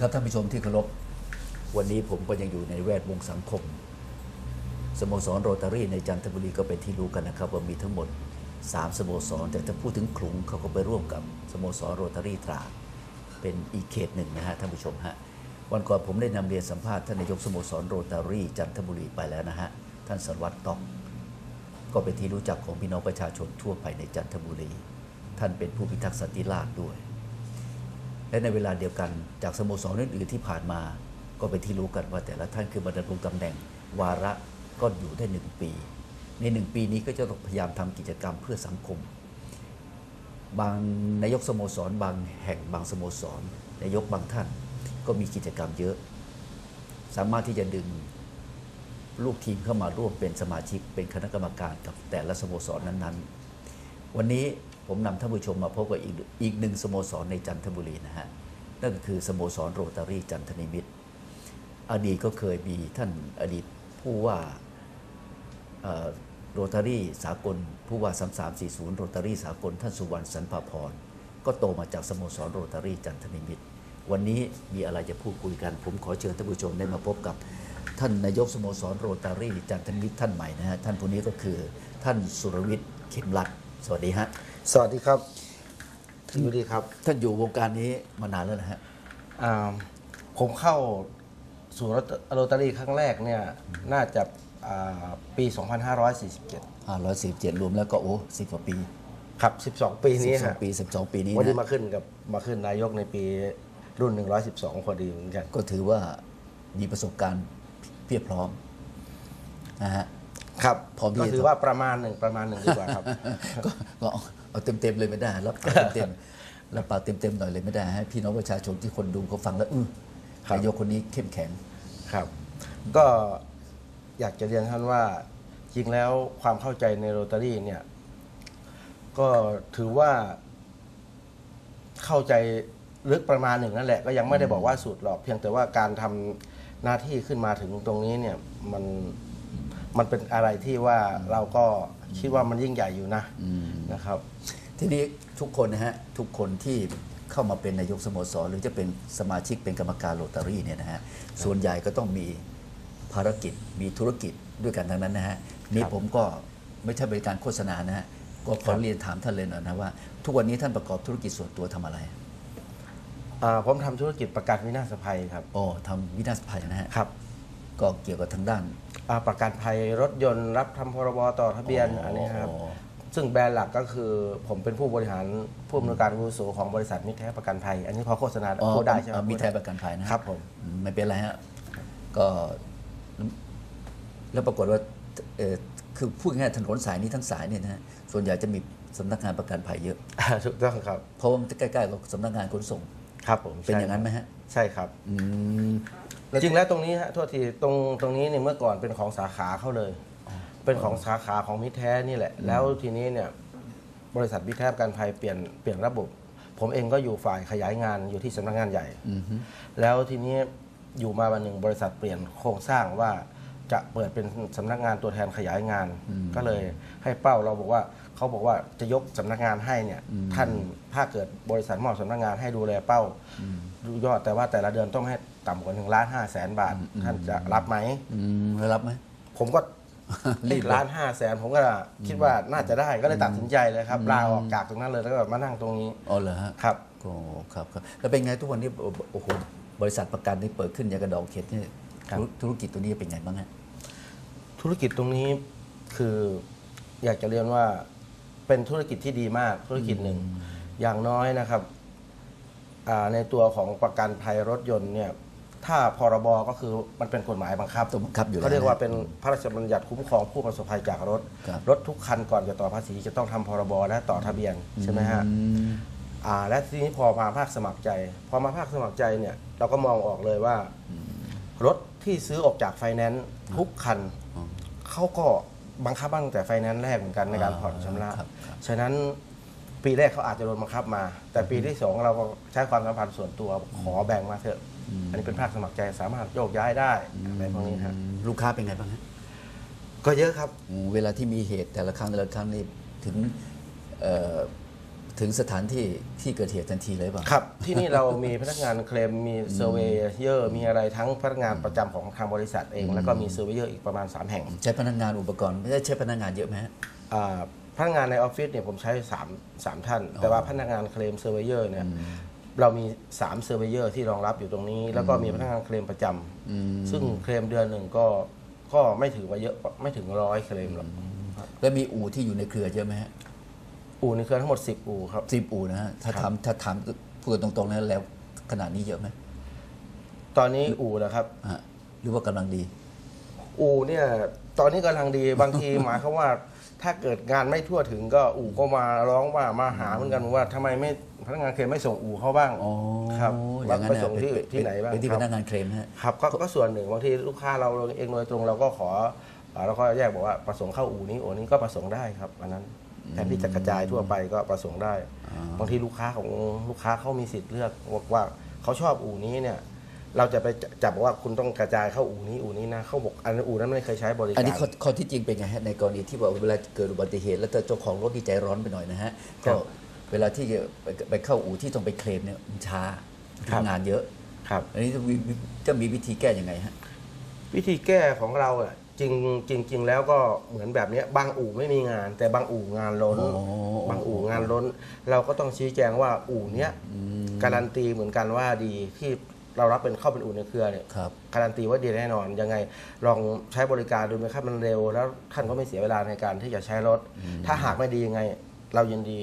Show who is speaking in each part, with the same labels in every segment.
Speaker 1: ครับท่านผู้ชมที่เคารพวันนี้ผมก็ยังอยู่ในแวดวงสังคม สโมสรโรตารี่ในจันทบุรีก็เป็นที่รู้กันนะครับว่ามีทั้งหมด 3 สโมสรแต่ถ้าพูดถึงขลุงเขาก็ไปร่วมกับสโมสรโรตารี่ตราดเป็นอีกเขตหนึ่งนะฮะท่านผู้ชมฮะวันก่อนผมได้นำเรียนสัมภาษณ์ท่านนายกสโมสรโรตารี่จันทบุรีไปแล้วนะฮะท่านสรวัตรตอกก็เป็นที่รู้จักของพี่น้องประชาชนทั่วไปในจันทบุรี ท่านเป็นผู้พิทักษ์สันติราษฎร์ด้วย และในเวลาเดียวกันจากสโมสรอื่นๆที่ผ่านมา ก็เป็นที่รู้กันว่าแต่ละท่านคือบรรดาลงตำแหน่ง วาระก็อยู่ได้หนึ่งปี ในหนึ่งปีนี้ก็จะต้องพยายามทำกิจกรรมเพื่อสังคม บางนายกสโมสร บางแห่งบางสโมสรนายกบางท่าน ก็มีกิจกรรมเยอะ สามารถที่จะดึงลูกทีมเข้ามาร่วมเป็นสมาชิกเป็นคณะกรรมการกับแต่ละสโมสรนั้นๆ วันนี้ ผมนำท่านผู้ชมมาพบกับอีกอีกหนึ่งสโมสรในจันทบุรีนะฮะ นั่นก็คือสโมสรโรตารี่จันทนิมิตร อดีตก็เคยมีท่านอดีตผู้ว่าโรตารี่สากล ผู้ว่า 3340 โรตารี่สากล ท่านสุวรรณสันพาพร ก็โตมาจากสโมสรโรตารี่จันทนิมิตร วันนี้มีอะไรจะพูดคุยกัน ผมขอเชิญท่านผู้ชมได้มาพบกับท่านนายกสโมสรโรตารี่จันทนิมิตรท่านใหม่นะฮะ ท่านผู้นี้ก็คือท่านสุรวิทย์เข็มรัตสวัสดีฮะ
Speaker 2: สวัสดีครับสวัสดีครับ
Speaker 1: ท่านอยู่วงการนี้มานานแล้วนะฮะ
Speaker 2: อ่าผมเข้าสู่โรตารี่ครั้งแรกเนี่ยน่าจะอ่าปี 2547
Speaker 1: 547 รวมแล้วก็โอ้สิบกว่าปี
Speaker 2: ครับ 12 ปีนี้ฮะ
Speaker 1: 12 ปี 12 ปีนี้
Speaker 2: วันนี้
Speaker 1: นะ
Speaker 2: มาขึ้นกับมาขึ้นนายกในปีรุ่น 112 พอดีเหมือนกัน
Speaker 1: ก็ถือว่ามีประสบการณ์เพียบพร้อมนะฮะ
Speaker 2: ครับ
Speaker 1: พร้อมที่
Speaker 2: ก็
Speaker 1: จะ
Speaker 2: ถือว่าประมาณหนึ่งประมาณหนึ่งดีกว่าครับ
Speaker 1: ก็ก็ เอาเอาเต็มๆเลยไม่ได้รับปากเต็มๆรับปากเต็มๆหน่อยเลยไม่ได้ให้พี่น้องประชาชนที่คนดูเขาฟังแล้วอือ
Speaker 2: ครับ
Speaker 1: นายกคนนี้เข้มแข็ง
Speaker 2: ครับ ก็อยากจะเรียนท่านว่าจริงแล้วความเข้าใจในโรตารี่เนี่ย ก็ถือว่าเข้าใจลึกประมาณหนึ่งนั่นแหละ ก็ยังไม่ได้บอกว่าสุดหรอกเพียงแต่ว่าการทำหน้าที่ขึ้นมาถึงตรงนี้เนี่ย มัน มันเป็นอะไรที่ว่าเราก็คิดว่ามันยิ่งใหญ่อยู่นะ
Speaker 1: อืม
Speaker 2: นะครับ
Speaker 1: ทีนี้ทุกคนนะฮะทุกคนที่เข้ามาเป็นนายกสโมสร หรือจะเป็นสมาชิกเป็นกรรมการโรตารี่เนี่ยนะฮะส่วนใหญ่ก็ต้องมีภารกิจมีธุรกิจด้วยกันทั้งนั้นนะฮะนี่ผมก็ไม่ใช่เป็นการโฆษณานะฮะก็ขอเรียนถามท่านเลยหน่อยนะว่า ทุกวันนี้ท่านประกอบธุรกิจส่วนตัวทำอะไร
Speaker 2: อ่าผมทำธุรกิจประกันวินาศภัยครับ
Speaker 1: โอ้ทำวินาศภัยนะฮะ
Speaker 2: ครับ
Speaker 1: ก็เกี่ยวกับทางด้าน
Speaker 2: อ่าประกันภัยรถยนต์รับทำพรบต่อทะเบียนอันนี้ครับ ซึ่งแบรนด์หลักก็คือผมเป็นผู้บริหารผู้อำนวยการอาวุโสของบริษัทมิตรแท้ประกันภัย อันนี้พอโฆษณา
Speaker 1: อ๋อ
Speaker 2: พูดได้ใช่ไหม
Speaker 1: อ่ามีแทนประกันภัยนะครับ
Speaker 2: ผม
Speaker 1: อืมไม่เป็นไรฮะ ก็ แล้วปรากฏว่าเออคือพูดง่ายๆถนนสายนี้ทั้งสายเนี่ยนะฮะส่วนใหญ่จะมีสำนักงานประกันภัยเยอะ
Speaker 2: ถูกต้องครับ
Speaker 1: เพราะว่ามันใกล้ๆกับสำนักงานขนส่ง
Speaker 2: ครับผม
Speaker 1: เป็นอย่างนั้นไหมฮะ
Speaker 2: ใช่ครับ
Speaker 1: อืม
Speaker 2: จริงแล้วตรงนี้ฮะโทษทีตรงตรงนี้เนี่ยเมื่อก่อนเป็นของสาขาเขาเลย เป็นของสาขาของมิตรแท้นี่แหละ แล้วทีนี้เนี่ยบริษัทมิตรแท้ประกันภัยเปลี่ยนเปลี่ยนระบบ ผมเองก็อยู่ฝ่ายขยายงานอยู่ที่สำนักงานใหญ่
Speaker 1: อืมฮึ
Speaker 2: แล้วทีนี้อยู่มาวันหนึ่งบริษัทเปลี่ยนโครงสร้างว่าจะเปิดเป็นสำนักงานตัวแทนขยายงาน ก็เลยให้เป้าเราบอกว่าเขาบอกว่าจะยกสำนักงานให้เนี่ย ท่านถ้าเกิดบริษัทมอบสำนักงานให้ดูแลเป้าดูยอดแต่ว่าแต่ละเดือนต้องให้ ต่ำกว่าหนึ่งล้านห้าแสนบาท ท่านจะรับไหม
Speaker 1: อืมแล้วรับไหม
Speaker 2: ผมก็
Speaker 1: รี
Speaker 2: รี
Speaker 1: บบเลย
Speaker 2: ล้านห้าแสนผมก็คิดว่าน่าจะได้ก็เลยตัดสินใจเลยครับลาออกจากตรงนั้นเลยแล้วก็มานั่งตรงนี้
Speaker 1: อ๋อเหรอฮะ
Speaker 2: ครับ
Speaker 1: ก็ครับครับแล้วเป็นไงทุกวันนี้โอ้โหบริษัทประกันที่เปิดขึ้นอย่างกระดองเข็ดนี่
Speaker 2: ครับ
Speaker 1: ธุรธุรกิจตัวนี้เป็นไงบ้างฮะ
Speaker 2: ธุรกิจตรงนี้คืออยากจะเรียนว่าเป็นธุรกิจที่ดีมากธุรกิจหนึ่งอย่างน้อยนะครับอ่าในตัวของประกันภัยรถยนต์เนี่ย ถ้าพรบก็คือมันเป็นกฎหมายบังคับ
Speaker 1: ต้องบังคับอยู่แล้ว
Speaker 2: เขาเรียกว่า
Speaker 1: นะ
Speaker 2: เป็นพระราชบัญญัติคุ้มครองผู้ประสบภัยจากรถ
Speaker 1: ครับ
Speaker 2: รถทุกคันก่อนจะต่อภาษีจะต้องทำพรบและต่อทะเบียนใช่ไหมฮะ
Speaker 1: อืม
Speaker 2: อ่าและทีนี้พอมาภาคสมัครใจ พอมาภาคสมัครใจเนี่ยเราก็มองออกเลยว่า รถที่ซื้อออกจากไฟแนนซ์ทุกคัน
Speaker 1: อ๋อ
Speaker 2: เขาก็บังคับตั้งแต่ไฟแนนซ์แรกเหมือนกันในการผ่อนชำระ
Speaker 1: ครับครับ
Speaker 2: ฉะนั้น ปีแรกเขาอาจจะโดนบังคับมา แต่ปีที่สองเราก็ใช้ความสัมพันธ์ส่วนตัวขอแบ่งมาเถอะ อันนี้เป็นภาคสมัครใจสามารถโยกย้ายได้อะไรพวกนี้ฮะ
Speaker 1: ลูกค้าเป็นไงบ้างฮะ
Speaker 2: ก็เยอะครับ
Speaker 1: อืมเวลาที่มีเหตุแต่ละครั้งแต่ละครั้งนี่ถึงเอ่อถึงสถานที่ที่เกิดเหตุทันทีเลยเปล่ะ
Speaker 2: ครับ ที่นี่เรามีพนักงานเคลมมีเซอร์เวเยอร์มีอะไรทั้งพนักงานประจำของทางบริษัทเอง แล้วก็มีเซอร์เวเยอร์อีกประมาณ 3 แห่ง
Speaker 1: ใช้พนักงานอุปกรณ์ไม่ได้ใช้พนักงานเยอะไหมฮะ
Speaker 2: อ่า พนักงานในออฟฟิศเนี่ยผมใช้3 3ท่าน แต่ว่าพนักงานเคลมเซอร์เวเยอร์เนี่ยเรามี3เซอร์เวเยอร์ที่รองรับอยู่ตรงนี้ แล้วก็มีพนักงานเคลมประจำซึ่งเคลมเดือนหนึ่งก็ก็ไม่ถือว่าเยอะไม่ถึงร้อยเคลมหรอก
Speaker 1: แล้วมีอู่ที่อยู่ในเครือเยอะไหมฮะ
Speaker 2: อู่ในเครือทั้งหมด 10 อู่ครับ
Speaker 1: สิบอู่นะฮะถ้า
Speaker 2: ครับ
Speaker 1: ทำถ้าทำพูดกันตรงๆแล้วแล้วขนาดนี้เยอะไหม
Speaker 2: ตอนนี้อู่นะครับ
Speaker 1: ฮะหรือว่ากำลังดี
Speaker 2: อู่เนี่ยตอนนี้กำลังดีบางทีหมายความว่าถ้าเกิดงานไม่ทั่วถึงก็อู่ก็มาร้องว่ามาหาเหมือนกันว่าทำไมไม่พนักงานเคลมไม่ส่งอู่เขาบ้าง
Speaker 1: อ๋อ
Speaker 2: ครับ
Speaker 1: อ
Speaker 2: ว่า
Speaker 1: ย่างนั้น
Speaker 2: ไป
Speaker 1: นะ
Speaker 2: ส่งที่
Speaker 1: เป็น
Speaker 2: ที่ไหนบ้าง
Speaker 1: เป็นที่
Speaker 2: ค
Speaker 1: พ
Speaker 2: รับ
Speaker 1: นักงานเคลมนะฮะ
Speaker 2: ครับก็ก็ส่วนหนึ่งบางทีลูกค้าเราเองโดยตรงเราก็ขออ่าเราก็แยกบอกว่าประสงค์เข้าอู่นี้อู่นี้ก็ประสงค์ได้ครับอันนั้นแทนที่จะกระจายทั่วไปก็ประสงค์ได้บางทีลูกค้าของลูกค้าเขามีสิทธิ์เลือกว่าว่าเขาชอบอู่นี้เนี่ย เราจะไปจับบอกว่าคุณต้องกระจายเข้าอู่นี้อู่นี้นะ เขาบอกอันนั้นอู่นั้นไม่เคยใช้บริการ
Speaker 1: อันนี้ข้อข้อที่จริงเป็นไงฮะในกรณีที่ว่าเวลาเกิดอุบัติเหตุ แล้วเจ้าของรถที่ใจร้อนไปหน่อยนะฮะ
Speaker 2: ครั
Speaker 1: ก็
Speaker 2: บ
Speaker 1: เวลาที่จะไปไปเข้าอู่ที่ต้องไปเคลมเนี่ยมันช้า
Speaker 2: ครับ
Speaker 1: ทำงานเยอะ
Speaker 2: ครับ
Speaker 1: อันนี้จะมีจะมีวิธีแก้ยังไงฮะ
Speaker 2: วิธีแก้ของเราอะจริงจริงจริงแล้วก็เหมือนแบบเนี้ยบางอู่ไม่มีงาน แต่บางอู่งานล้น
Speaker 1: อ๋อบา
Speaker 2: งอู่งานล้น เราก็ต้องชี้แจงว่าอู่เนี้ยการันตีเหมือนกันว่าดีที่ เรารับเป็นเข้าเป็นอู่ในเครือเนี่ย
Speaker 1: ครับ
Speaker 2: การันตีว่าดีแน่นอน ยังไงลองใช้บริการดูไหมครับมันเร็ว แล้วท่านก็ไม่เสียเวลาในการที่จะใช้รถ ถ้าหากไม่ดียังไง เรายินดี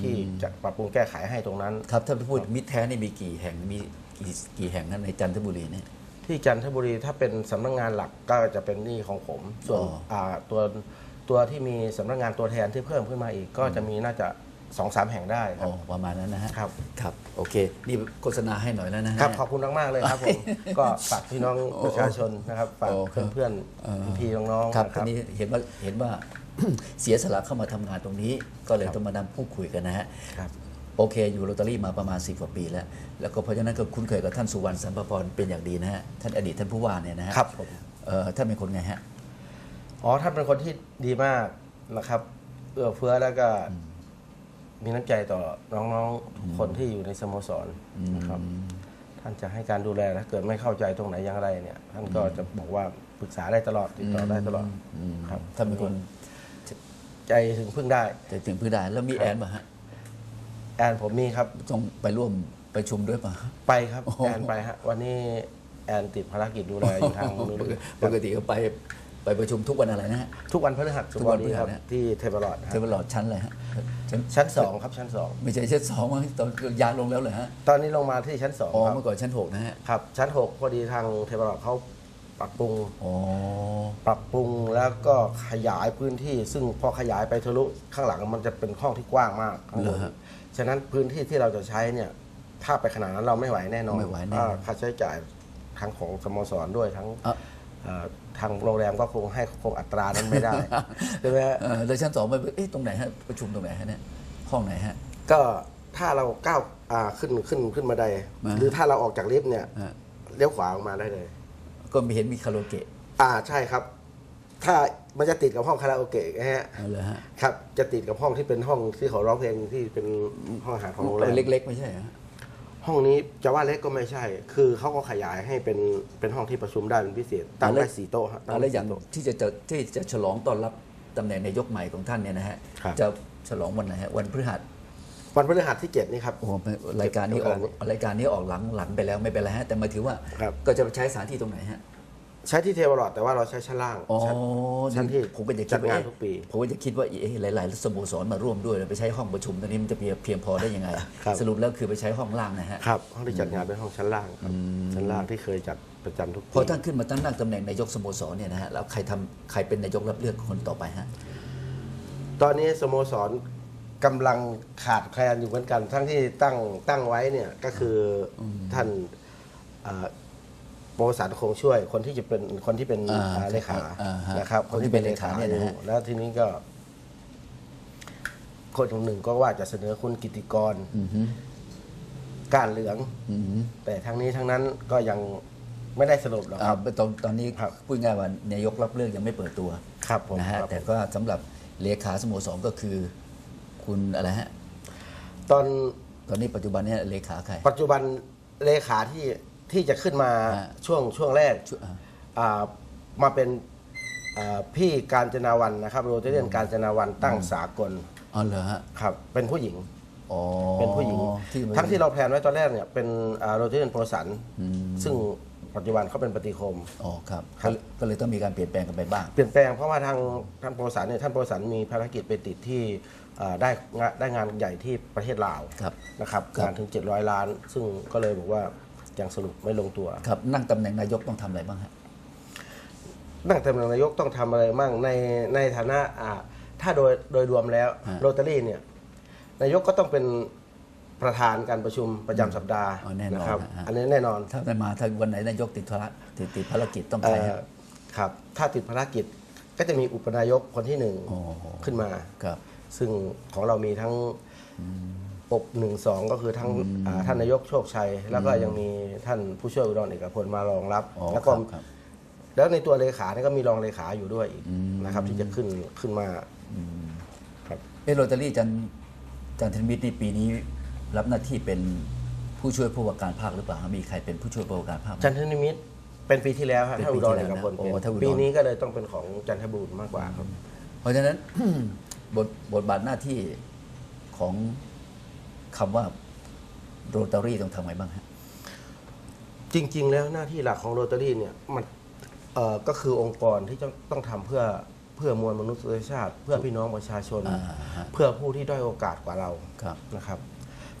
Speaker 2: ที่จะปรับปรุงแก้ไขให้ตรงนั้น
Speaker 1: ครับถ้าพูดมิตรแท้นี่มีกี่แห่งมีกี่กี่แห่งนั้นในจันทบุรีเนี่ย
Speaker 2: ที่จันทบุรีถ้าเป็นสำนักงานหลักก็จะเป็นหนี่ของผม ส่วน
Speaker 1: อ๋ออ่า
Speaker 2: ตัวตัวที่มีสำนักงานตัวแทนที่เพิ่มขึ้นมาอีก ก็จะมีน่าจะ สองสามแห่งได้ค
Speaker 1: อ๋
Speaker 2: รั
Speaker 1: อบประมาณนั้นนะฮะ
Speaker 2: ครับ
Speaker 1: ครับ โอเค นี่โฆษณาให้หน่อยแล้วนะฮะ
Speaker 2: ครับขอบคุณมากๆเลยครับผม ก็ฝากพี่น้องประชาชนนะครับฝาก
Speaker 1: โอ้ครับ
Speaker 2: เพื่อน
Speaker 1: เออ
Speaker 2: ๆพี่ๆน้องๆ
Speaker 1: ครับ
Speaker 2: นะ
Speaker 1: ทีนี้เห็นว่าเห็นว่า เสียสละเข้ามาทำงานตรงนี้ ก็เลย
Speaker 2: ครับ
Speaker 1: ต้องมานั่งพูดคุยกันนะฮะ
Speaker 2: ครับ
Speaker 1: โอเค อยู่โรตารี่มาประมาณสิบกว่าปีแล้ว แล้วก็เพราะฉะนั้นก็คุ้นเคยกับท่านสุวรรณสัมภพรเป็นอย่างดีนะฮะ ท่านอดีตท่านผู้ว่าเนี่ยนะฮะ
Speaker 2: ครับผม
Speaker 1: เอ่อท่านเป็นคนไงฮะ
Speaker 2: อ๋อท่านเป็นคนที่ดีมากนะครับ เอื้อเฟื้อแล้วก็ มีน้ำใจต่อน้องๆทุกคนที่อยู่ในสโมสรนะครับ ท่านจะให้การดูแลถ้าเกิดไม่เข้าใจตรงไหนอย่างไรเนี่ย ท่านก็จะบอกว่าปรึกษาได้ตลอดติดต่อได้ตลอดครับ
Speaker 1: ท่านเป็นคน
Speaker 2: ใจถึงพึ่งได้
Speaker 1: จะถึงพื้นได้แล้วมีแอนป่ะฮะ
Speaker 2: แอนผมมีครับ
Speaker 1: ต้องไปร่วมประชุมด้วยป่ะ
Speaker 2: ไปครับ
Speaker 1: โอ้โห
Speaker 2: แอนไปฮะวันนี้แอนติดภารกิจดูแลอยู่ทางนู้น
Speaker 1: ปกติก็ไป ไปประชุมทุกวันอะไรนะฮะ
Speaker 2: ทุกวันพฤหัส
Speaker 1: ทุกวัน
Speaker 2: นี้ครับ
Speaker 1: พฤหัสนะ
Speaker 2: ที่เทเบลอด
Speaker 1: เทเวลอดชั้นอะไรฮะชั้น
Speaker 2: ชั้นสองครับชั้นสอง
Speaker 1: ไม่ใช่ชั้นสองมั้งตอนย้ายลงแล้วเหรอฮะ
Speaker 2: ตอนนี้ลงมาที่ชั้นสอง
Speaker 1: อ๋อ
Speaker 2: ครับ
Speaker 1: เมื่อก่อนชั้นหกนะฮะ
Speaker 2: ครับชั้นหกพอดีทางเทเบลอดเขาปรับปรุง
Speaker 1: อ๋อ
Speaker 2: ปรับปรุงแล้วก็ขยายพื้นที่ ซึ่งพอขยายไปทะลุข้างหลังมันจะเป็นห้องที่กว้างมากข้างบ
Speaker 1: เหรอนฮะ
Speaker 2: ฉะนั้นพื้นที่ที่เราจะใช้เนี่ยถ้าไปขนาดนั้นเราไม่ไหวแน่นอน
Speaker 1: ไม่ไหวแน่นอน
Speaker 2: อ่าค่าใช้จ่ายทั้งของสโมสรด้วยทั้ง
Speaker 1: อะ
Speaker 2: เอ่อ ทางโรงแรมก็คงให้คงอัตรานั้นไม่ได้ใช่ไหมฮะ
Speaker 1: เออแล้วชั้นสองไปเอ๊ะตรงไหนฮะประชุมตรงไหนฮะเนี่ยห้องไหนฮะ
Speaker 2: ก็ถ้าเราก้าวอ่าขึ้นขึ้นขึ้นมาได
Speaker 1: อ่า
Speaker 2: หรือถ้าเราออกจากลิฟต์เนี่ย
Speaker 1: ฮะ
Speaker 2: เลี้ยวขวาออกมาได้เลย
Speaker 1: ก็มีเห็นมีคาราโอเกะ
Speaker 2: อ่าใช่ครับ ถ้ามันจะติดกับห้องคาราโอเกะนะฮะ
Speaker 1: เอาเลยฮะ
Speaker 2: ครับ จะติดกับห้องที่เป็นห้องที่เขาร้องเพลงที่เป็นห้องอาหารของโรงแรม
Speaker 1: เล็กๆ ไม่ใช่เหรอฮะ
Speaker 2: ห้องนี้จะว่าเล็กก็ไม่ใช่ คือเขาก็ขยายให้เป็นเป็นห้องที่ประชุมได้เป็นพิเศษตั้งได้สี่โต๊ะฮะตั้ง
Speaker 1: อะไร
Speaker 2: ได้
Speaker 1: อย่าง
Speaker 2: สี่โต๊ะ
Speaker 1: ที่จะจะที่จะฉลองต้อนรับตำแหน่งนายกใหม่ของท่านเนี่ยนะฮะ
Speaker 2: ครับ
Speaker 1: จะฉลองวันไหนฮะวันพฤหัส
Speaker 2: วันพฤหัสที่เจ็ดนี่ครับ
Speaker 1: โอ้โหรายการนี้ออกรายการนี้ออกหลังหลังไปแล้วไม่เป็นไรฮะแต่หมายถึงว่า
Speaker 2: ครับ
Speaker 1: ก็จะใช้สถานที่ตรงไหนฮะ
Speaker 2: ใช้ที่เทวรอดแต่ว่าเราใช้ชั้นล่าง
Speaker 1: อ๋อ
Speaker 2: ชั้นชั้นที่
Speaker 1: ผมก็จะคิ
Speaker 2: จั
Speaker 1: ด
Speaker 2: ด
Speaker 1: ว่างา
Speaker 2: น
Speaker 1: เอ๊ะ
Speaker 2: ทุกปี
Speaker 1: ผมก็จะคิดว่าเอ๊ะหลายๆสโมสรมาร่วมด้วยแล้วไปใช้ห้องประชุมตรงนี้มันจะเพียงเพียงพอได้ยังไง
Speaker 2: ครับ
Speaker 1: สรุปแล้วคือไปใช้ห้องล่างนะฮะ
Speaker 2: ครับห้องที่จัดงานเป็นห้องชั้นล่างครับชั้นล่างที่เคยจัดประจำทุกปี
Speaker 1: พอท่านขึ้นมาตั้งนั่งตำแหน่งนายกสโมสรเนี่ยนะฮะแล้วใครทำใครเป็นนายกรับเลือกคนต่อไปฮะ
Speaker 2: ตอนนี้สโมสรกำลังขาดแคลนอยู่เหมือนกัน ทั้งที่ตั้งตั้งไว้เนี่ยก็คืออท่านเอ่อ โปรสันคงช่วยคนที่จะเป็นคนที่เป็น
Speaker 1: อ่า
Speaker 2: อ่าเลขา
Speaker 1: อ่าฮะ
Speaker 2: นะครับ
Speaker 1: คนที่เป็นเลขาเนี่ยนะฮะ
Speaker 2: อยู่แล้วทีนี้ก็ คนหนึ่งก็ว่าจะเสนอคุณกิติกร
Speaker 1: อือฮึ
Speaker 2: การเหลือง
Speaker 1: อือฮึ
Speaker 2: แต่ทั้งนี้ทั้งนั้นก็ยังไม่ได้สรุปหรอกค
Speaker 1: อ่า
Speaker 2: รับ
Speaker 1: ตอนตอนนี้
Speaker 2: ครับ
Speaker 1: พูดง่ายว่านายกรับเลือกยังไม่เปิดตัว
Speaker 2: ครับผม
Speaker 1: นะฮะ
Speaker 2: ครับ
Speaker 1: แต่ก็สำหรับเลขาสโมสรก็คือ คุณอะไรฮะ
Speaker 2: ตอน
Speaker 1: ตอนนี้ปัจจุบันเนี่ยเลขาใคร
Speaker 2: ปัจจุบันเลขาที่ ที่จะขึ้นมา
Speaker 1: ฮะ
Speaker 2: ช่วงช่วงแรก
Speaker 1: ช่วยอ่า
Speaker 2: อ่ามาเป็นอ่าพี่การจนาวันนะครับโรเตเรียนการจนาวันตั้งสากล
Speaker 1: อ๋อเหรอฮะ
Speaker 2: ครับเป็นผู้หญิง
Speaker 1: อ๋อ
Speaker 2: เป็นผู้หญิง
Speaker 1: ที่
Speaker 2: ทั้งที่เราแพลนไว้ตอนแรกเนี่ยเป็นโรเตเรียนโพสัน
Speaker 1: อืม
Speaker 2: ซึ่งปัจจุบันเขาเป็นปฏิคม
Speaker 1: อ๋อครับ
Speaker 2: ครับ
Speaker 1: ก็ก็เลยต้องมีการเปลี่ยนแปลงกันไปบ้าง
Speaker 2: เปลี่ยนแปลงเพราะว่าทางท่านโพสันเนี่ยท่านโพสันมีภารกิจไปติดที่อ่าได้งานได้งานใหญ่ที่ประเทศลาว
Speaker 1: ครับ
Speaker 2: นะครับ
Speaker 1: ครับ
Speaker 2: งานถึง 700 ล้าน ซึ่งก็เลยบอกว่า ยังสรุปไม่ลงตัว
Speaker 1: ครับนั่งตำแหน่งนายกต้องทำอะไรบ้างฮะ
Speaker 2: ตั้งแต่นายกต้องทำอะไรมั่งในในฐานะอ่าถ้าโดยโดยรวมแล้ว
Speaker 1: ฮะ
Speaker 2: โรตารี่เนี่ยนายกก็ต้องเป็นประธานการประชุมประจำสัปดาห์
Speaker 1: อ๋อแน่นอน
Speaker 2: นะครับ
Speaker 1: ฮะ
Speaker 2: อันนี้แน่นอน
Speaker 1: ถ้าได้มาถ้าวันไหนนายกติดธุระติดติดภารกิจต้อง
Speaker 2: เอ่
Speaker 1: ใคร
Speaker 2: อ
Speaker 1: ฮะ
Speaker 2: ครับ ถ้าติดภารกิจก็จะมีอุปนายกคนที่หนึ่ง
Speaker 1: อ๋อ
Speaker 2: ขึ้นมา
Speaker 1: ครับ
Speaker 2: ซึ่งของเรามีทั้ง อบหนึ่งสองก็คือทั้งอ่าท่านนายกโชคชัย แล้วก็ยังมีท่านผู้ช่วยอุดรเอกพลมารองรับ
Speaker 1: อ๋อ
Speaker 2: แล้ว
Speaker 1: ค
Speaker 2: ก็
Speaker 1: รับครับ
Speaker 2: แล้วในตัวเลขาเนี่ยก็มีรองเลขาอยู่ด้วยอีก
Speaker 1: อืม
Speaker 2: นะครับ ที่จะขึ้นขึ้นมา
Speaker 1: อืม
Speaker 2: ครับ
Speaker 1: เอโรตารี่จันจันทมิตรนี่ปีนี้รับหน้าที่เป็นผู้ช่วยผู้ว่าการภาคหรือเปล่าฮะมีใครเป็นผู้ช่วยผู้ว่าการภาคไหม
Speaker 2: จันทนิมิตรเป็นปีที่แล้วฮะ
Speaker 1: เป็น
Speaker 2: ถ้า
Speaker 1: ปี
Speaker 2: อุดร
Speaker 1: ที่
Speaker 2: เอ
Speaker 1: แล้ว
Speaker 2: กพล
Speaker 1: นะโอ้
Speaker 2: เป็น
Speaker 1: ถ้าอุดร
Speaker 2: ปีนี้ก็เลยต้องเป็นของจันทบุรีมากกว่าครับ
Speaker 1: เพราะฉะนั้น บทบทบาทหน้าที่ของ คำว่าโรตารี่ต้องทำไงบ้างฮะ
Speaker 2: จริง ๆ แล้วหน้าที่หลักของโรตารี่เนี่ยมันเอ่อก็คือองค์กรที่จะต้องทำเพื่อเพื่อมวลมนุษยชาติ เพื่อพี่น้องประชาชน
Speaker 1: อ่าฮะ
Speaker 2: เพื่อผู้ที่ด้อยโอกาสกว่าเรา
Speaker 1: ครับ
Speaker 2: นะครับ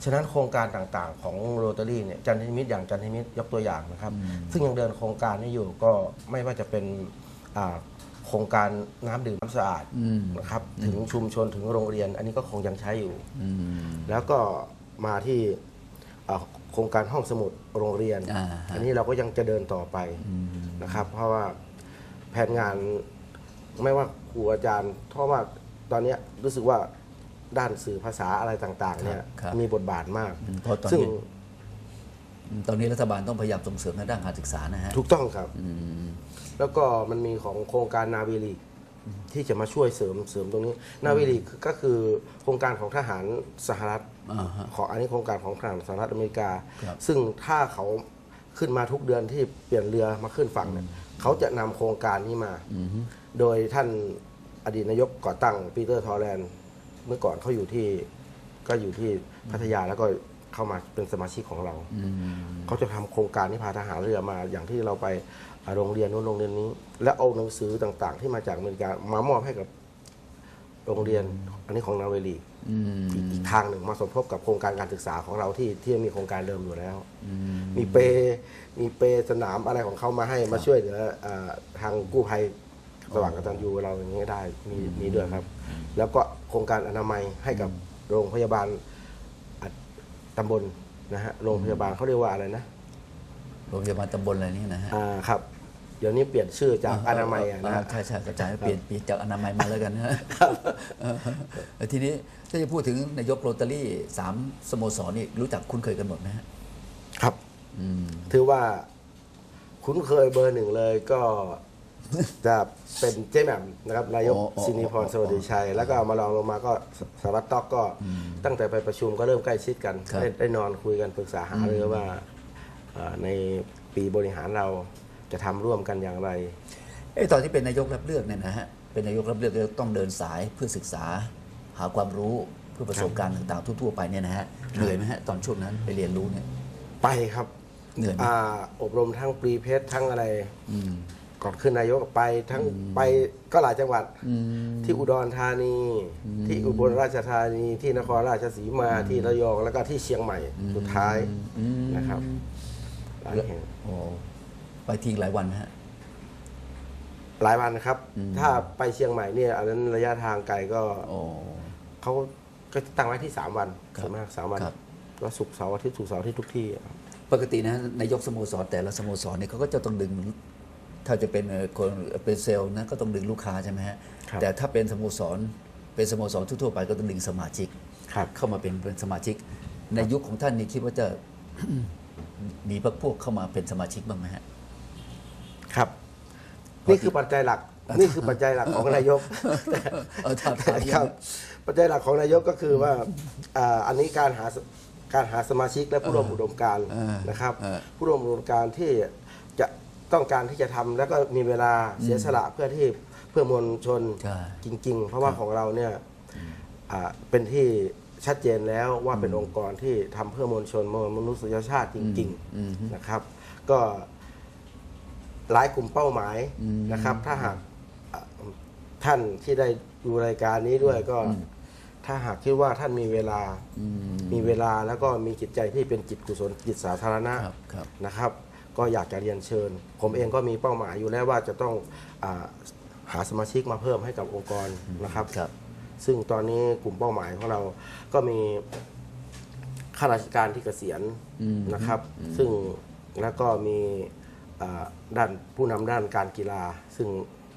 Speaker 2: ฉะนั้นโครงการต่างๆ ของโรตารี่เนี่ยจันทิมิตรอย่างจันทิมิตรยกตัวอย่างนะครับ
Speaker 1: อืม
Speaker 2: ซึ่งยังเดินโครงการนี้อยู่ก็ไม่ว่าจะเป็นอ่า โครงการน้ำดื่มน้ำสะอาด
Speaker 1: อืม
Speaker 2: นะครับถึงชุมชนถึงโรงเรียน อันนี้ก็คงยังใช้อยู่
Speaker 1: อืม
Speaker 2: แล้วก็มาที่อ่าโครงการห้องสมุดโรงเรียน
Speaker 1: อ่าฮะ
Speaker 2: อันนี้เราก็ยังจะเดินต่อไป
Speaker 1: อืม
Speaker 2: นะครับ เพราะว่าแผนงานไม่ว่าครูอาจารย์ เพราะว่าตอนเนี้ยรู้สึกว่าด้านสื่อภาษาอะไรต่างๆเนี่ย
Speaker 1: ครับ
Speaker 2: มีบทบาทมาก
Speaker 1: อืมเพราะตอน
Speaker 2: ซึ่ง
Speaker 1: นี้ตอนนี้รัฐบาลต้องพยายามส่งเสริมในด้านการศึกษานะฮะ
Speaker 2: ถูกต้องครับ
Speaker 1: อืม
Speaker 2: แล้วก็มันมีของโครงการนาวีลีกที่จะมาช่วยเสริมเสริมตรงนี้ นาวีลีกก็คือโครงการของทหารสหรัฐ
Speaker 1: อ่าฮะ
Speaker 2: ของอันนี้โครงการของทหารสหรัฐอเมริกา
Speaker 1: ครับ
Speaker 2: ซึ่งถ้าเขาขึ้นมาทุกเดือนที่เปลี่ยนเรือมาขึ้นฝั่งเนี่ยเขาจะนำโครงการนี้มา
Speaker 1: อืมฮึ
Speaker 2: โดยท่านอดีตนายกก่อตั้งปีเตอร์ทอร์แลนด์เมื่อก่อนเขาอยู่ที่ก็อยู่ที่พัทยาแล้วก็เข้ามาเป็นสมาชิกของเรา
Speaker 1: อืม
Speaker 2: เขาจะทำโครงการที่พาทหารเรือมาอย่างที่เราไปอ่า โรงเรียนนู้นโรงเรียนนี้ และเอาหนังสือต่างๆ ที่มาจากอเมริกามามอบให้กับโรงเรียนอันนี้ของนาเวลี
Speaker 1: อืม
Speaker 2: อีกอีกทางหนึ่งมาสมทบกับโครงการการศึกษาของเราที่ที่มีโครงการเดิมอยู่แล้ว
Speaker 1: อืม
Speaker 2: มีเปมีเปสนามอะไรของเขามาให้มาช่วยเหลืออ่าทางกู้ภัยสว่างกตัญญูเราอย่างนี้ได้มีมีด้วยครับ แล้วก็โครงการอนามัยให้กับโรงพยาบาลอะตำบลนะฮะโรงพยาบาลเขาเรียกว่าอะไรนะ
Speaker 1: โรงพยาบาลตำบลอะไรนี่นะฮะ
Speaker 2: อ่าครับ เดี๋ยวนี้เปลี่ยนชื่อจากอนามัยอะนะ
Speaker 1: อ่าใช่ใช่กระจายเปลี่ยนเปลี่ยนจากอนามัยมาแล้วกันนะฮะเออแล้วทีนี้ถ้าจะพูดถึงนายกโรตารี่สามสโมสรนี่รู้จักคุ้นเคยกันหมดไหมฮะ
Speaker 2: ครับ
Speaker 1: อืม
Speaker 2: ถือว่าคุ้นเคยเบอร์หนึ่งเลยก็ จะเป็นเจ๊แหม่มนะครับนายก
Speaker 1: อ๋ออ๋อ
Speaker 2: ซินีพรสวัสดิชัย แล้วก็มาลองลงมาก็สารวัตรต๊อกก็ตั้งแต่ไปประชุมก็เริ่มใกล้ชิดกัน
Speaker 1: ครับ
Speaker 2: ได้ได้นอนคุยกันปรึกษาหารือว่าเอ่อในปีบริหารเรา จะทำร่วมกันอย่างไร
Speaker 1: เอ้ยตอนที่เป็นนายกรับเลือกเนี่ยนะฮะเป็นนายกรับเลือกก็ต้องเดินสายเพื่อศึกษา หาความรู้เพื่อประสบการณ์ต่างๆทั่วๆไปเนี่ยนะฮะเหนื่อยไหมฮะตอนช่วงนั้นไปเรียนรู้เนี่ย
Speaker 2: ไปครับ
Speaker 1: เหนื่อยไหม
Speaker 2: อ่าอบรมทั้งปรีเพชรทั้งอะไร
Speaker 1: อืม
Speaker 2: ก่อนขึ้นนายกไปทั้งไปก็หลายจังหวัด
Speaker 1: อืม
Speaker 2: ที่อุดรธานี ที่อุบลราชธานี ที่นครราชสีมาที่ระยองแล้วก็ที่เชียงใหม่สุดท้าย
Speaker 1: อืม
Speaker 2: นะครับหลายแห่ง
Speaker 1: โอ้ ไปทีหลายวันไหมฮะ
Speaker 2: หลายวันนะครับ
Speaker 1: อืม
Speaker 2: ถ้าไปเชียงใหม่เนี่ยอันนั้นระยะทางไกลก็
Speaker 1: โอ้
Speaker 2: เขาก็ตั้งไว้ที่สามวัน
Speaker 1: ครับ
Speaker 2: ส่วนมากสามวัน
Speaker 1: ครับ
Speaker 2: ก็ศุกร์เสาร์อาทิตย์ศุกร์เสาร์อาทิตย์ทุกที่ครับ
Speaker 1: ปกตินะนายกสโมสรแต่ละสโมสรเนี่ยเขาก็จะต้องดึง ถ้าจะเป็นเอ่อคนเป็นเซลล์นะก็ต้องดึงลูกค้าใช่ไหมฮะ
Speaker 2: ครับ
Speaker 1: แต่ถ้าเป็นสโมสรเป็นสโมสรทั่วๆไปก็ต้องดึงสมาชิก
Speaker 2: ครับ
Speaker 1: เข้ามาเป็นเป็นสมาชิก ในยุคของท่านนี่คิดว่าจะ มีพวกพวกเข้ามาเป็นสมาชิกบ้างไหมฮะ
Speaker 2: ครับ นี่คือปัจจัยหลัก นี่คือปัจจัยหลักของนายก
Speaker 1: เออถามถาม
Speaker 2: ครับ ปัจจัยหลักของนายกก็คือว่าอ่าอันนี้การหาการหาสมาชิกและผู้ร่วมอุดมการณ์
Speaker 1: เออ
Speaker 2: นะครับ
Speaker 1: เออ
Speaker 2: ผู้ร่วมอุดมการณ์ที่จะต้องการที่จะทำแล้วก็มีเวลาเสียสละเพื่อที่เพื่อมวลชน
Speaker 1: ใช่
Speaker 2: จริง ๆ เพราะว่าของเราเนี่ยอ่าเป็นที่ชัดเจนแล้วว่าเป็นองค์กรที่ทำเพื่อมวลชนมวลมนุษยชาติจริง
Speaker 1: อืม
Speaker 2: ๆนะครับ ก็ หลายกลุ่มเป้าหมายนะครับ ถ้าหากอ่าท่านที่ได้ดูรายการนี้ด้วยก็ถ้าหากคิดว่าท่านมีเวลา
Speaker 1: อืม
Speaker 2: มีเวลาแล้วก็มีจิตใจที่เป็นจิตกุศลจิตสาธารณะ
Speaker 1: ครับครับ
Speaker 2: นะครับ ก็อยากจะเรียนเชิญ ผมเองก็มีเป้าหมายอยู่แล้วว่าจะต้องอาหาสมาชิกมาเพิ่มให้กับองค์กรนะครับ
Speaker 1: ครับ
Speaker 2: ซึ่งตอนนี้กลุ่มเป้าหมายของเราก็มีข้าราชการที่เกษียณ
Speaker 1: อืม
Speaker 2: นะครับ ซึ่งแล้วก็มีอ่า ด้านผู้นำด้านการกีฬา ซึ่ง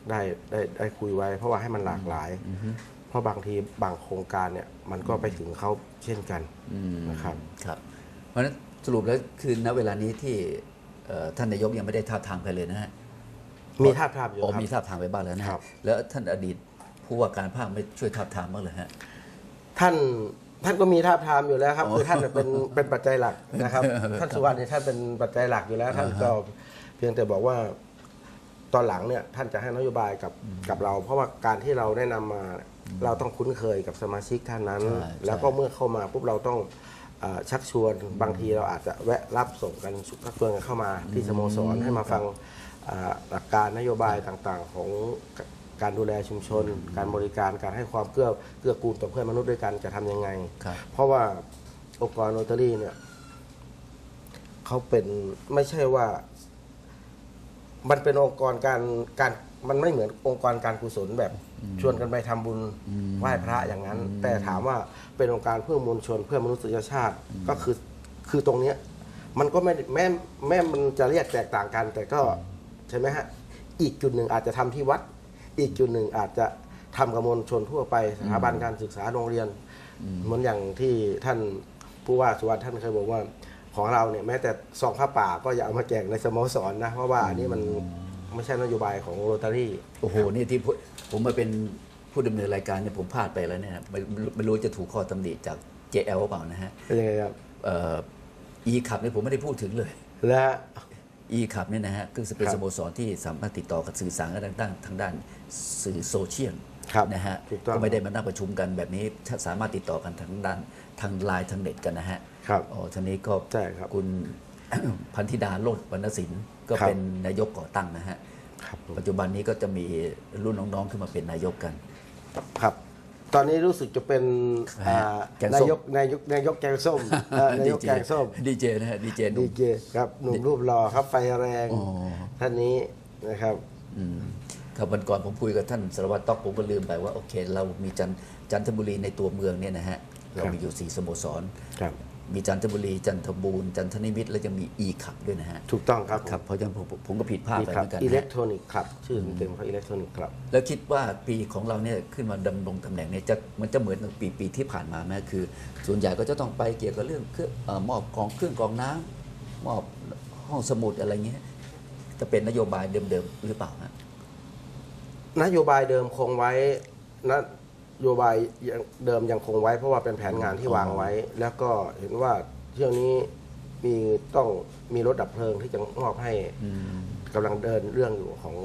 Speaker 2: ได้ได้ได้คุยไว้ เพราะว่าให้มันหลากหลาย เพราะบางทีบางโครงการเนี่ยมันก็ไปถึงเขาเช่นกัน
Speaker 1: อืม
Speaker 2: นะครับ
Speaker 1: ครับ เพราะฉะนั้นสรุปแล้วคือณเวลานี้ที่เอ่อท่านนายกยังไม่ได้ท้าบทามใครเลยนะฮะ
Speaker 2: มีท่าบทามอยู่
Speaker 1: อ๋อ
Speaker 2: ครับ
Speaker 1: มีท้าบทามไปบ้างแล้วนะฮะ
Speaker 2: ครับ
Speaker 1: แล้วท่านอดีตผู้ว่าการภาคไม่ช่วยท้าบทามบ้างเลยฮะ
Speaker 2: ท่านท่านก็มีท่าบทามอยู่แล้วครับ
Speaker 1: อ๋อ
Speaker 2: คือท่านเป็นเป็นปัจจัยหลักนะครับ ท่านสุวรรณเนี่ยท่านเป็นปัจจัยหลักอยู่แล้ว ท่านก็ เพียงแต่บอกว่าตอนหลังเนี่ยท่านจะให้นโยบายกับกับเรา เพราะว่าการที่เราได้นำมาเราต้องคุ้นเคยกับสมาชิกท่านนั้น
Speaker 1: ใช่ใช่
Speaker 2: แล้วก็เมื่อเข้ามาปุ๊บเราต้องเอ่อชักชวนบางทีเราอาจจะแวะรับส่งกันชักชวนกันเข้ามาที่สโมสรให้มาฟังอ่าหลักการนโยบายต่างๆ ของการดูแลชุมชน การบริการการให้ความเกื้อเกื้อกูลต่อเพื่อนมนุษย์ด้วยกันจะทำยังไง
Speaker 1: ครับ
Speaker 2: เพราะว่าองค์กรโรตารี่เนี่ยเขาเป็นไม่ใช่ว่า มันเป็นองค์กรการการมันไม่เหมือนองค์กรการกุศลแบบชวนกันไปทำบุญไหว้พระอย่างนั้น แต่ถามว่าเป็นองค์การเพื่อมวลชนเพื่อมนุษยชาติก็คือคือตรงเนี้ยมันก็ไม่ได้แม้แม้มันจะเรียกแตกต่างกัน แต่ก็ใช่ไหมฮะอีกจุดหนึ่งอาจจะทำที่วัด อีกจุดหนึ่งอาจจะทำกับมวลชนทั่วไปสถาบันการศึกษาโรงเรียนเหมือนอย่างที่ท่านผู้ว่าสุวรรณท่านเคยบอกว่า ของเราเนี่ยแม้แต่ซองผ้าป่าก็อย่าเอามาแจกในสโมสรนะเพราะว่าอันนี้มันไม่ใช่นโยบายของโรตารี่
Speaker 1: โอ้โห นี่ที่ผมผมมาเป็นผู้ดำเนินรายการเนี่ยผมพลาดไปแล้วเนี่ยไม่ไม่ไม่รู้จะถูกข้อตำหนิจาก JL หรือเปล่านะฮะ
Speaker 2: เป็นยังไงครับ
Speaker 1: เอ่อ e ขับเนี่ยผมไม่ได้พูดถึงเลย
Speaker 2: และ
Speaker 1: e ขับเนี่ยนะฮะก็คือเป็น
Speaker 2: ครับ
Speaker 1: สโมสรที่สามารถติดต่อกับสื่อสารกันทางด้านทางด้านสื่อโซเชียล
Speaker 2: ครับ
Speaker 1: นะฮะ
Speaker 2: ถูกต้อง
Speaker 1: ก็ไม่ได้มานั่งประชุมกันแบบนี้ถ้าสามารถติดต่อกันทางด้านทางไลน์ทางเน็ตกันนะฮะ
Speaker 2: ครับ
Speaker 1: อ๋อทีนี้ก็
Speaker 2: ใช่ครับ
Speaker 1: คุณพันธิดาโลดวรรณศิลป์ก็
Speaker 2: ครับ
Speaker 1: เป็นนายกก่อตั้งนะฮะ
Speaker 2: ครับผม
Speaker 1: ปัจจุบันนี้ก็จะมีรุ่นน้องๆขึ้นมาเป็นนายกกัน
Speaker 2: ครับ ตอนนี้รู้สึกจะเป็นอ่า
Speaker 1: แกงส้ม
Speaker 2: นายกนายกนายกแกงส้มเอ่อนายกแกงส้ม
Speaker 1: ดีเจนะฮะดีเจห
Speaker 2: ดี
Speaker 1: นุ่ม
Speaker 2: เจครับหนุ่มรูปหล่อครับไฟแรง
Speaker 1: อ๋อ
Speaker 2: ท่านนี้นะครับ
Speaker 1: อืมครับวันก่อนผมคุยกับท่านสารวัตรต๊อกผมก็ลืมไปว่าโอเค เรามีจันจันทบุรีในตัวเมืองเนี่ยนะฮะเรามีอยู่สี่สโมสร
Speaker 2: ครับ
Speaker 1: มีจันทบุรี จันทบูรณ์จันทนิมิตรแล้วจะมีอีขับด้วยนะฮะ
Speaker 2: ถูกต้องครับ
Speaker 1: ครับเพราะฉะนั้นผมผมผมก็ผิดพลาด
Speaker 2: นี่
Speaker 1: ไป
Speaker 2: ค
Speaker 1: เห
Speaker 2: รับ
Speaker 1: มือนกัน
Speaker 2: อิ
Speaker 1: นะ
Speaker 2: เล็ก
Speaker 1: ฮะ
Speaker 2: ทรอนิกส์ครับ ชื่อเต็มๆเขาอิเล็กทรอนิกส์ครับ
Speaker 1: แล้วคิดว่าปีของเราเนี่ยขึ้นมาดำรงตำแหน่งเนี่ยจะมันจะเหมือนกับปีปีที่ผ่านมาไหมคือ ส่วนใหญ่ก็จะต้องไปเกี่ยวกับเรื่องเครื่องเอ่อมอบของเครื่องกรองน้ำมอบห้องสมุดอะไรเงี้ยจะเป็นนโยบายเดิมๆหรือเปล่าฮะ
Speaker 2: นโยบายเดิมคงไว้น โยบายยังเดิมยังคงไว้ เพราะว่าเป็นแผนงานที่วางไว้ แล้วก็เห็นว่าเที่ยวนี้มีต้องมีรถดับเพลิงที่จะมอบให้กำลังเดินเรื่องอยู่ของ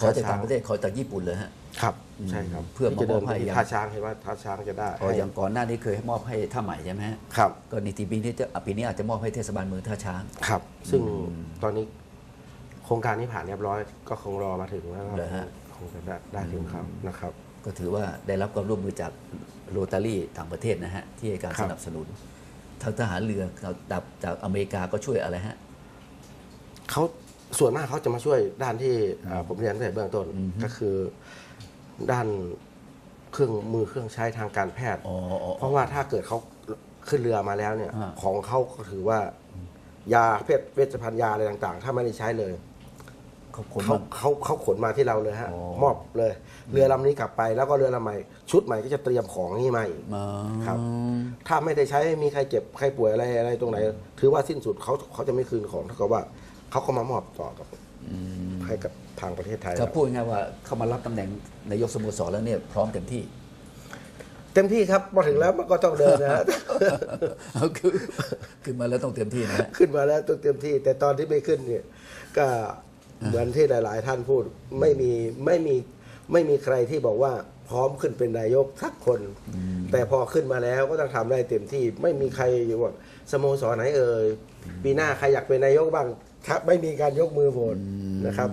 Speaker 1: ขอจากต่างประเทศขอจากญี่ปุ่นเลยฮะ
Speaker 2: ครับใช่ครับ
Speaker 1: เพื่อ
Speaker 2: ที่จะเดิน
Speaker 1: มามอบให้
Speaker 2: ไปที่
Speaker 1: ยัง
Speaker 2: ท่าช้างเห็นว่าท่าช้างจะได้
Speaker 1: อ๋อ
Speaker 2: ให้
Speaker 1: อย่างก่อนหน้านี้เคยให้มอบให้ท่าใหม่ใช่ไหมฮะ
Speaker 2: ครับ
Speaker 1: ก็ในทีปีนี้จะอะปีนี้อาจจะมอบให้เทศบาลเมืองท่าช้าง
Speaker 2: ครับ ซึ่งตอนนี้โครงการนี้ผ่านเรียบร้อย ก็คงรอมาถึงแล้วก็
Speaker 1: เหรอฮะ
Speaker 2: คงจะได้ได้ถึงครับนะครับ
Speaker 1: ก็ถือว่าได้รับความร่วมมือจากโรตารี่ต่างประเทศนะฮะที่ให้การ
Speaker 2: ครั
Speaker 1: ส
Speaker 2: บ
Speaker 1: นับสนุนทางทหารเรือจากจากอเมริกาก็ช่วยอะไรฮะ
Speaker 2: เขาส่วนมากเขาจะมาช่วยด้านที่อ่าผมเรียนตั้งแต่เบื้องต้นก็คือด้านเครื่องมือเครื่องใช้ทางการแพทย์
Speaker 1: อ๋ออ๋ออ๋อ
Speaker 2: เพราะว่าถ้าเกิดเขาขึ้นเรือมาแล้วเนี่ย
Speaker 1: อ่า
Speaker 2: ของเขาก็ถือว่ายาเพศเวชภัณฑ์ยาอะไรต่าง ๆ ถ้าไม่ได้ใช้เลย
Speaker 1: เขาขน
Speaker 2: เขา
Speaker 1: มา
Speaker 2: เขาเขาขนมาที่เราเลยฮะ
Speaker 1: อ๋อ
Speaker 2: มอบเลย เรือลำนี้กลับไปแล้วก็เรือลำใหม่ ชุดใหม่ก็จะเตรียมของนี่มาอีก
Speaker 1: มา
Speaker 2: ครับ ถ้าไม่ได้ใช้มีใครเจ็บใครป่วยอะไรอะไรตรงไหน ถือว่าสิ้นสุดเขาเขาจะไม่คืนของเท่ากับว่าเขาก็มามอบต่อกับให้กับทางประเทศไทย
Speaker 1: ถ้าพูดง่ายๆว่าเข้ามารับตำแหน่งนายกสโมสรแล้วเนี่ยพร้อมเต็มที่
Speaker 2: เต็มที่ครับมาถึงแล้วมันก็ต้องเดินนะฮะ
Speaker 1: เอาคือขึ้นมาแล้วต้องเต็มที่นะฮะ
Speaker 2: ขึ้นมาแล้วต้องเต็มที่ แต่ตอนที่ไม่ขึ้นเนี่ยก็ เหมือนที่หลาย ๆ ท่านพูดไม่มีไม่มีไม่มีใครที่บอกว่าพร้อมขึ้นเป็นนายกสักคน แต่พอขึ้นมาแล้วก็ต้องทำได้เต็มที่ไม่มีใครอยู่ว่าสโมสรไหนเอ่ยปีหน้าใครอยากเป็นนายกบ้างถ้าไม่มีการยกมือโหวตนะครับ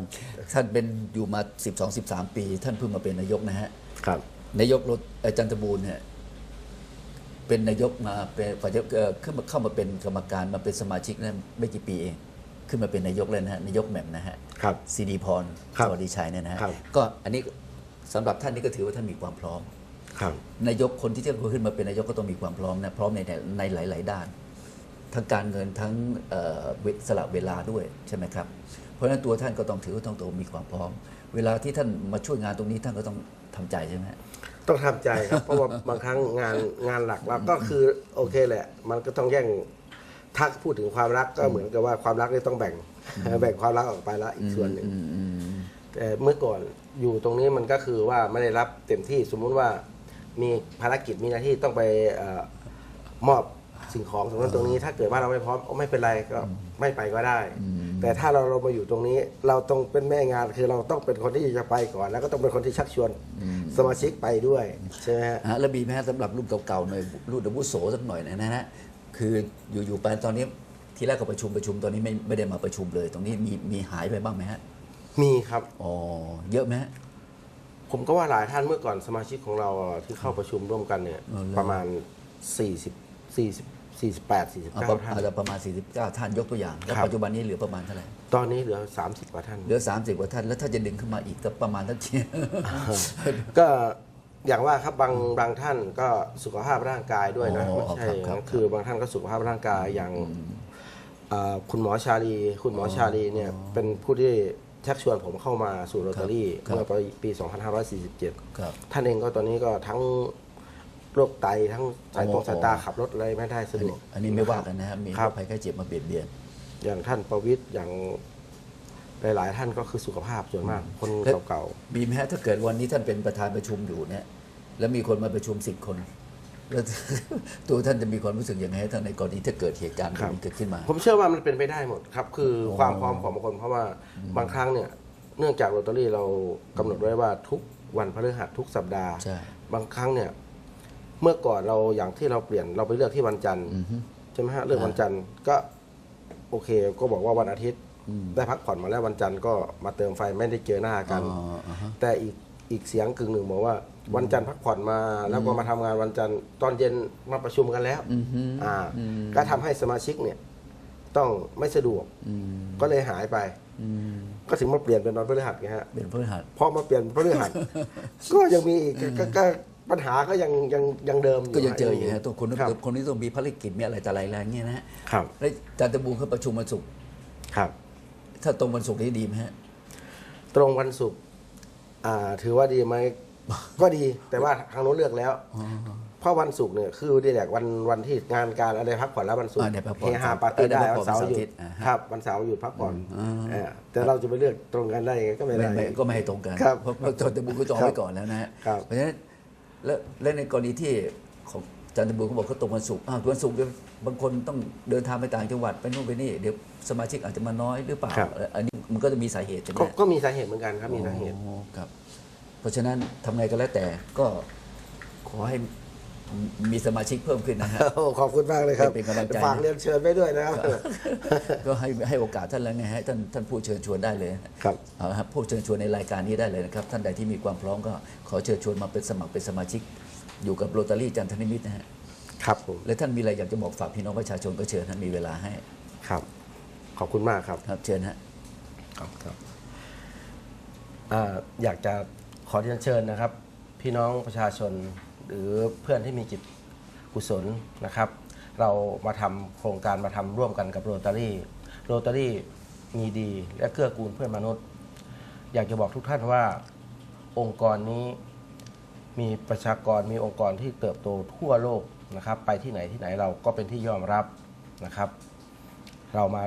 Speaker 1: ท่านเป็นอยู่มา 12 13 ปี ท่านเพิ่งมาเป็นนายกนะฮะ
Speaker 2: ครับ
Speaker 1: นายกรถเอ่อจันทบูรณ์เนี่ยเป็นนายกมาเป็นฝ่ายเอ่อขึ้นมาเข้ามาเป็นกรรมการมาเป็นสมาชิกนั้นไม่กี่ปีเอง ขึ้นมาเป็นนายกเลยนะฮะนายกแหม่มนะฮะ
Speaker 2: ครับ
Speaker 1: ซีดีพร
Speaker 2: ครับ
Speaker 1: สวัสดีชัยเนี่ยนะฮะ
Speaker 2: ครับ
Speaker 1: ก็อันนี้สำหรับท่านนี้ก็ถือว่าท่านมีความพร้อม
Speaker 2: ครับ
Speaker 1: นายกคนที่จะขึ้นมาเป็นนายกก็ต้องมีความพร้อมนะพร้อมในในหลาย ๆ ด้าน ทั้งการเงินทั้งเอ่อเวสละเวลาด้วยใช่ไหมครับเพราะฉะนั้นตัวท่านก็ต้องถือว่าต้องตัวมีความพร้อม เวลาที่ท่านมาช่วยงานตรงนี้ท่านก็ต้องทำใจใช่ไหมฮะ
Speaker 2: ต้องทำใจครับเพราะว่าบางครั้งงานงานหลักเราก็คือโอเคแหละ มันก็ต้องแย่ง ถ้าพูดถึงความรักก็เหมือนกับว่าความรักนี่ต้องแบ่ง แบ่งความรักออกไปละอีกส่วนหนึ่ง
Speaker 1: อืมอืม
Speaker 2: แต่เมื่อก่อนอยู่ตรงนี้มันก็คือว่าไม่ได้รับเต็มที่สมมุติว่ามีภารกิจมีหน้าที่ต้องไปเอ่อมอบสิ่งของตรงนั้นตรงนี้ถ้าเกิดว่าเราไม่พร้อมก็ไม่เป็นไรก็ไม่ไปก็ได้ แต่ถ้าเราเรามาอยู่ตรงนี้เราต้องเป็นแม่งานคือเราต้องเป็นคนที่จะไปก่อน แล้วก็ต้องเป็นคนที่ชักชวนสมาชิกไปด้วยใช่ไหมฮะ
Speaker 1: ฮะแล้วมีไหมฮะสำหรับรุ่นเก่าๆหน่อยรุ่นอาวุโสสักหน่อยนะฮะ คืออยู่ๆไปตอนนี้ทีแรกก็ประชุมประชุมตอนนี้ไม่ไม่ได้มาประชุมเลย ตรงนี้มีมีหายไปบ้างไหมฮะ
Speaker 2: มีครับ
Speaker 1: อ๋อเยอะไหมฮะ
Speaker 2: ผมก็ว่าหลายท่านเมื่อก่อนสมาชิกของเราอะที่เข้าประชุมร่วมกันเนี่ย
Speaker 1: เออเลย
Speaker 2: ประมาณ 40 40 48
Speaker 1: เอา
Speaker 2: 49ท่าน
Speaker 1: อาจจะประมาณ 49 ท่านยกตัวอย่าง แล้ว
Speaker 2: ครับ
Speaker 1: ปัจจุบันนี้เหลือประมาณเท่าไหร่
Speaker 2: ตอนนี้เหลือ 30 กว่าท่าน
Speaker 1: เหลือ 30 กว่าท่าน แล้วถ้าจะดึงขึ้นมาอีกก็ประมาณเท่าไหร่
Speaker 2: ก็ อย่างว่าครับบางบางท่านก็สุขภาพร่างกายด้วยนะ
Speaker 1: อ๋อ
Speaker 2: ไม่ใช่
Speaker 1: ครับครับ
Speaker 2: คือบางท่านก็สุขภาพร่างกายอย่างอ่าคุณหมอชาลี คุณหมอชาลีเนี่ยเป็นผู้ที่ชักชวนผมเข้ามาสู่โรตารี่
Speaker 1: ครับ
Speaker 2: เมื่อปี 2547
Speaker 1: ครับ
Speaker 2: ท่านเองก็ตอนนี้ก็ทั้งโรคไตทั้งสายตรง
Speaker 1: อ๋อ
Speaker 2: สายตาขับรถอะไรไม่ได้สะ
Speaker 1: อัน
Speaker 2: ดว
Speaker 1: นี้
Speaker 2: ก
Speaker 1: อันนี้ไม่ว่ากันนะครับมี
Speaker 2: ครั
Speaker 1: โร
Speaker 2: บ
Speaker 1: คภัยไข้เจ็บมาเบียดเบียน
Speaker 2: อย่างท่านประวิทย์อย่าง หลาย ๆ ท่านก็คือสุขภาพส่วนมากคน
Speaker 1: แล้ว
Speaker 2: เก่า
Speaker 1: มีไหมฮะถ้าเกิดวันนี้ท่านเป็นประธานประชุมอยู่เนี่ย แล้วมีคนมาประชุมสิบคน แล้ว ตัวท่านจะมีความรู้สึกยังไงท่านในกรณีถ้าเกิดเหตุการณ์แบบนี้เกิดขึ้นมา
Speaker 2: ๆผมเชื่อว่ามันเป็นไปได้หมดครับ คืออ
Speaker 1: อ
Speaker 2: ความพร้อมของบางคนเพราะว่าบางครั้งเนี่ยเนื่องจากโรตารี่เรากำหนดไว้ว่าทุกวันพฤหัสทุกสัปดาห์
Speaker 1: ใช่
Speaker 2: บางครั้งเนี่ย เมื่อก่อนเราอย่างที่เราเปลี่ยนเราไปเลือกที่วันจันทร์
Speaker 1: อือฮึ
Speaker 2: ใช่ไหมฮะเลือกวันจันทร์ก็โอเค ก็บอกว่าวันอาทิตย์ ได้พักผ่อนมาแล้ววันจันทร์ก็มาเติมไฟไม่ได้เจอหน้ากัน
Speaker 1: อ๋ออ่าฮะ
Speaker 2: แต่อีกอีกเสียงกึ่งหนึ่งบอกว่า วันจันทร์พักผ่อนมาแล้วก็มาทำงานวันจันทร์ตอนเย็นมาประชุมกันแล้ว
Speaker 1: อือฮึ
Speaker 2: อ่า
Speaker 1: อืม
Speaker 2: ก็ทำให้สมาชิกเนี่ย ต้องไม่สะดวก
Speaker 1: อืม
Speaker 2: ก็เลยหายไป
Speaker 1: อืม
Speaker 2: ก็ถึงมาเปลี่ยนเป็นวันพฤหัสไงฮะ
Speaker 1: เป็นพฤหัส
Speaker 2: พอมาเปลี่ยนพฤหัสก็ยังมีอีกก็ก็ปัญหาก็ยังยังยังเดิมอยู่
Speaker 1: ก็ยังเจออยู่
Speaker 2: ฮะ
Speaker 1: นะตัวคน
Speaker 2: ครับ
Speaker 1: คนนี้ต้องมีภารกิจมีอะไรแต่อะไรอะไรเงี้ยนะฮะ
Speaker 2: ครับ
Speaker 1: แล้วอาจารย์ตะบูเขาประชุมวันศุกร์
Speaker 2: ครับ
Speaker 1: ถ้าตรงวันศุกร์นี้ดีไหมฮะ
Speaker 2: ตรงวันศุกร์อ่า ถือว่าดีไหม ก็ดี แต่ว่าทางโน้นเลือกแล้ว เพราะวันศุกร์เนี่ยคือดีแหละวันวันที่งานการอะไรพักผ่อนแล้ววันศุกร์
Speaker 1: อ่าได้พักผ่อน
Speaker 2: เฮฮาปาร์ตี้
Speaker 1: เออได้
Speaker 2: ได้
Speaker 1: พักผ่
Speaker 2: วั
Speaker 1: อน
Speaker 2: นเสาร์
Speaker 1: วัน
Speaker 2: ห
Speaker 1: เสาร์
Speaker 2: ยุ
Speaker 1: อาทิ
Speaker 2: ด
Speaker 1: ตย์อ่าฮะ
Speaker 2: ครับวันเสาร์หยุดพักผ่อน
Speaker 1: อืม
Speaker 2: เออแต่เราจะไปเลือกตรงกันได้ยังไงก็ไม่
Speaker 1: ไม่
Speaker 2: ได้
Speaker 1: ไม่ก็ไม่ให้ตรงกัน
Speaker 2: ครับ
Speaker 1: เพราะเพราะอาจารย์ตะบูก็จอง
Speaker 2: ครับ
Speaker 1: ไว้ก่อนแล้วนะฮะ
Speaker 2: ครับ
Speaker 1: เพราะฉะนั้นแล้วและในกรณีที่ของอาจารย์ตะบูเขาบอกเขาตรงวันศุกร์อ้าววันศุกร์เดี๋ยวบางคนต้องเดินทางไปต่างจังหวัดไปนู่นไปนี่เดี๋ยว สมาชิกอาจจะมาน้อยหรือเปล่า
Speaker 2: ครับ
Speaker 1: เอ่ออันนี้มันก็จะมีสาเหตุใช่ไหม
Speaker 2: ก็
Speaker 1: ฮะ
Speaker 2: ก็มีสาเหตุเหมือนกันครับมีสาเหตุ
Speaker 1: อ๋อครับ เพราะฉะนั้นทำไงก็แล้วแต่ก็ขอให้มีสมาชิกเพิ่มขึ้นนะฮะ
Speaker 2: โอ้ขอบคุณมากเลยครับ
Speaker 1: เป็นกำลังใจ
Speaker 2: ฝากเรียนเชิญไว้ด้วยนะครับ
Speaker 1: ก็ให้ให้โอกาสท่านแล้วไงฮะท่านท่านผู้เชิญชวนได้เลย
Speaker 2: ครับ
Speaker 1: เอาละครับผู้เชิญชวนในรายการนี้ได้เลยนะครับ ท่านใดที่มีความพร้อมก็ขอเชิญชวนมาเป็นสมัครเป็นสมาชิก อยู่กับโรตารี่จันทนิมิตรนะฮะ
Speaker 2: ครับผม
Speaker 1: และท่านมีอะไรอยากจะบอกฝากพี่น้องประชาชนก็เชิญท่านมีเวลาให้
Speaker 2: ครับ ขอบคุณมากครับ
Speaker 1: ครับเชิญฮะ
Speaker 2: ครับครับอ่าอยากจะขอเรียนเชิญนะครับ พี่น้องประชาชนหรือเพื่อนที่มีจิตกุศลนะครับ เรามาทำโครงการมาทำร่วมกันกับโรตารี่โรตารี่มีดีและเกื้อกูลเพื่อนมนุษย์ อยากจะบอกทุกท่านว่าองค์กรนี้มีประชากรมีองค์กรที่เติบโตทั่วโลกนะครับ ไปที่ไหนที่ไหนเราก็เป็นที่ยอมรับนะครับ เรามา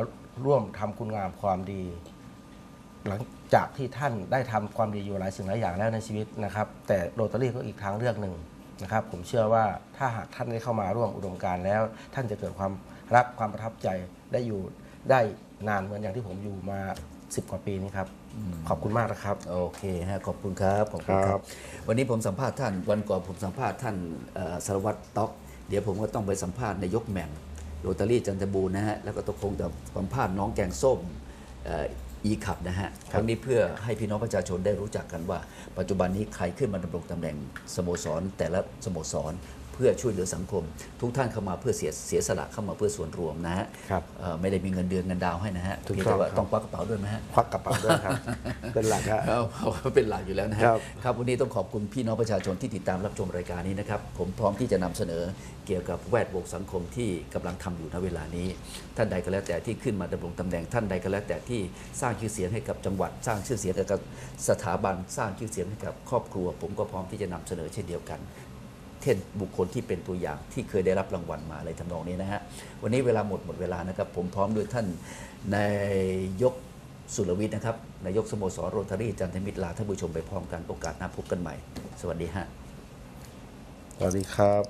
Speaker 2: ร่วมทำคุณงามความดี หลังจากที่ท่านได้ทำความดีอยู่หลายสิ่งหลายอย่างแล้วในชีวิตนะครับ แต่โรตารี่ก็อีกทางเลือกหนึ่งนะครับ ผมเชื่อว่าถ้าหากท่านได้เข้ามาร่วมอุดมการณ์แล้ว ท่านจะเกิดความรักความประทับใจได้อยู่ได้นานเหมือนอย่างที่ผมอยู่มา10กว่าปีนี้ครับ ขอบคุณมากนะครับ
Speaker 1: โอเคฮะขอบคุณครับขอบคุณค
Speaker 2: ครั
Speaker 1: รับ
Speaker 2: บ
Speaker 1: วันนี้ผมสัมภาษณ์ท่านวันก่อนผมสัมภาษณ์ท่านเอ่อสารวัตรต๊อก เดี๋ยวผมก็ต้องไปสัมภาษณ์นายกแหม่ม โรตารี่จันทบูรณ์นะฮะแล้วก็ต้องคงจะสัมภาษณ์น้องแกงส้มเอ่ออีขับนะฮะครั้งนี้เพื่อให้พี่น้องประชาชนได้รู้จักกันว่า ปัจจุบันนี้ใครขึ้นมาดำรงตำแหน่งสโมสรแต่ละสโมสรเพื่อช่วยเหลือสังคม ทุกท่านเข้ามาเพื่อเสียเสียสละเข้ามาเพื่อส่วนรวมนะฮะ
Speaker 2: ครับ
Speaker 1: เอ่อไม่ได้มีเงินเดือนเงินดาวให้นะฮะ
Speaker 2: ถูก
Speaker 1: เพียง
Speaker 2: ต้อง
Speaker 1: แต่ว่า
Speaker 2: ครับ
Speaker 1: ต้องควักกระเป๋าด้วยไหมฮะ
Speaker 2: ควักกระเป๋าด้วยครับ เป็นหลักครับ
Speaker 1: ครับเขาเป็นหลักอยู่แล้วนะฮะ
Speaker 2: ครับ
Speaker 1: ครับวันนี้ต้องขอบคุณพี่น้องประชาชนที่ติดตามรับชมรายการนี้นะครับผมพร้อมที่จะนำเสนอเกี่ยวกับแวดวงสังคมที่กำลังทำอยู่ณเวลานี้ ท่านใดก็แล้วแต่ที่ขึ้นมาดำรงตำแหน่งท่านใดก็แล้วแต่ที่สร้างชื่อเสียงให้กับจังหวัด สร้างชื่อเสียงให้กับสถาบันสร้างชื่อเสียงให้กับครอบครัว ผมก็พร้อมที่จะนำเสนอเช่นเดียวกันเช่น บุคคลที่เป็นตัวอย่างที่เคยได้รับรางวัลมาอะไรทำนองนี้นะฮะ วันนี้เวลาหมดหมดเวลานะครับ ผมพร้อมด้วยท่านนายกสุรวิทย์นะครับนายกสโมสรโรตารี่จันทมิตรลาท่านผู้ชมไปพร้อมกันโอกาสหน้าพบกันใหม่ สวัสดีฮะ
Speaker 2: สวัสดีครับ